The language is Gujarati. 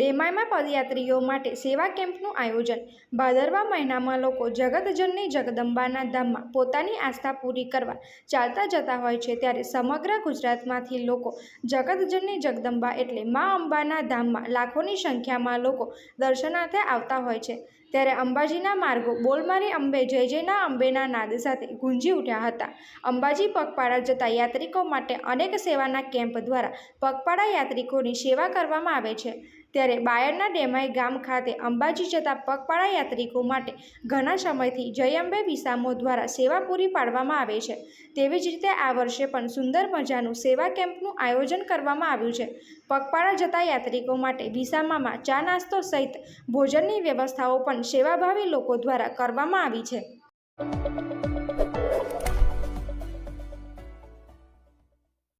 ડેમાઈમાં પદયાત્રીઓ માટે સેવા કેમ્પનું આયોજન. ભાદરવા મહિનામાં લોકો જગતજનની જગદંબાના ધામમાં પોતાની આસ્થા પૂરી કરવા ચાલતા જતા હોય છે ત્યારે સમગ્ર ગુજરાતમાંથી લોકો જગતજનની જગદંબા એટલે મા અંબાના ધામમાં લાખોની સંખ્યામાં લોકો દર્શનાર્થે આવતા હોય છે. ત્યારે અંબાજીના માર્ગો બોલમારી અંબે, જય જયના અંબેના નાદ સાથે ગુંજી ઉઠ્યા હતા. અંબાજી પગપાળા જતા યાત્રિકો માટે અનેક સેવાના કેમ્પ દ્વારા પગપાળા યાત્રિકોની સેવા કરવામાં આવે છે. ત્યારે બાયડના ડેમાઈ ગામ ખાતે અંબાજી જતા પગપાળા યાત્રિકો માટે ઘણા સમયથી જય અંબે વિસામો દ્વારા સેવા પૂરી પાડવામાં આવે છે. તેવી જ રીતે આ વર્ષે પણ સુંદર મજાનું સેવા કેમ્પનું આયોજન કરવામાં આવ્યું છે. પગપાળા જતા યાત્રિકો માટે વિસામામાં ચા નાસ્તો સહિત ભોજનની વ્યવસ્થાઓ પણ સેવાભાવી લોકો દ્વારા કરવામાં આવી છે.